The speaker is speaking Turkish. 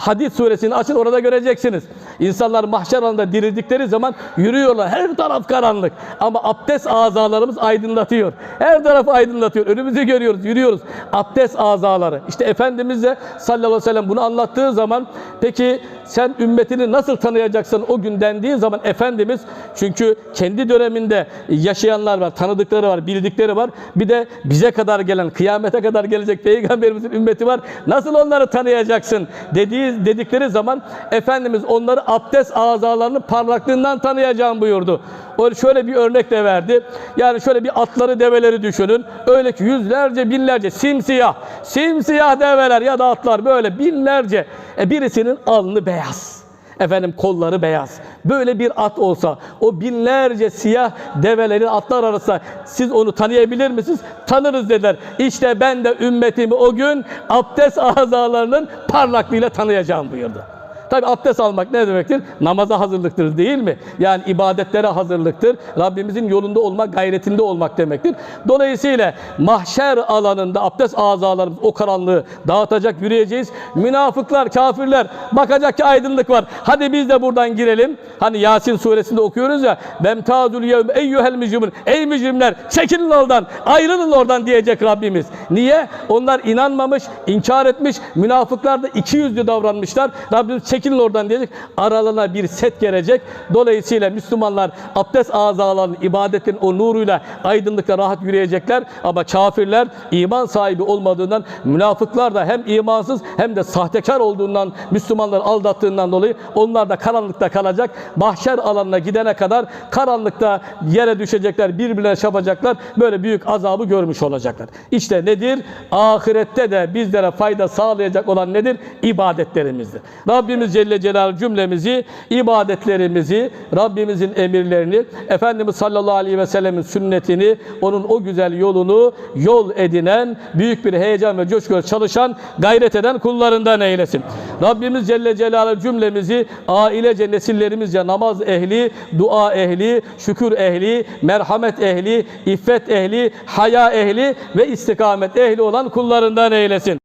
Hadis suresini açın orada göreceksiniz. İnsanlar mahşer alanında dirildikleri zaman yürüyorlar. Her taraf karanlık. Ama abdest azalarımız aydınlatıyor. Her taraf aydınlatıyor. Önümüzü görüyoruz, yürüyoruz. Abdest azaları. İşte Efendimiz de sallallahu aleyhi ve sellem bunu anlattığı zaman peki sen ümmetini nasıl tanıyacaksın o gün dendiği zaman Efendimiz çünkü kendi döneminde yaşayanlar var, tanıdıkları var, bildikleri var. Bir de bize kadar gelen, kıyamete kadar gelecek peygamberimizin ümmeti var. Nasıl onları tanıyacaksın dediği dedikleri zaman Efendimiz onları abdest azalarının parlaklığından tanıyacağım buyurdu. Şöyle bir örnek de verdi. Yani şöyle bir atları, develeri düşünün. Öyle ki yüzlerce, binlerce simsiyah, simsiyah develer ya da atlar böyle binlerce. E birisinin alnı beyaz. Efendim kolları beyaz. Böyle bir at olsa o binlerce siyah develerin atlar arasında siz onu tanıyabilir misiniz? Tanırız dediler. İşte ben de ümmetimi o gün abdest azalarının parlaklığıyla tanıyacağım buyurdu. Tabi abdest almak ne demektir? Namaza hazırlıktır değil mi? Yani ibadetlere hazırlıktır. Rabbimizin yolunda olmak, gayretinde olmak demektir. Dolayısıyla mahşer alanında abdest azalarımız o karanlığı dağıtacak, yürüyeceğiz. Münafıklar, kafirler bakacak ki aydınlık var. Hadi biz de buradan girelim. Hani Yasin suresinde okuyoruz ya. Bemtazul yevm eyyuhel mücrimun. Ey mücrimler çekilin oradan, ayrılın oradan diyecek Rabbimiz. Niye? Onlar inanmamış, inkar etmiş. Münafıklar da iki yüzlü davranmışlar. Rabbimiz çekilin oradan diyecek. Aralarına bir set gelecek. Dolayısıyla Müslümanlar abdest azalarının, ibadetin o nuruyla aydınlıkla rahat yürüyecekler. Ama kafirler iman sahibi olmadığından, münafıklar da hem imansız hem de sahtekar olduğundan, Müslümanları aldattığından dolayı onlar da karanlıkta kalacak. Mahşer alanına gidene kadar karanlıkta yere düşecekler, birbirlerine çapacaklar. Böyle büyük azabı görmüş olacaklar. İşte nedir? Ahirette de bizlere fayda sağlayacak olan nedir? İbadetlerimizdir. Rabbimiz Celle Celaluhu cümlemizi, ibadetlerimizi, Rabbimizin emirlerini, Efendimiz sallallahu aleyhi ve sellemin sünnetini, onun o güzel yolunu yol edinen, büyük bir heyecan ve coşkuyla çalışan, gayret eden kullarından eylesin. Rabbimiz Celle Celaluhu cümlemizi ailece, nesillerimizce namaz ehli, dua ehli, şükür ehli, merhamet ehli, iffet ehli, haya ehli ve istikamet ehli olan kullarından eylesin.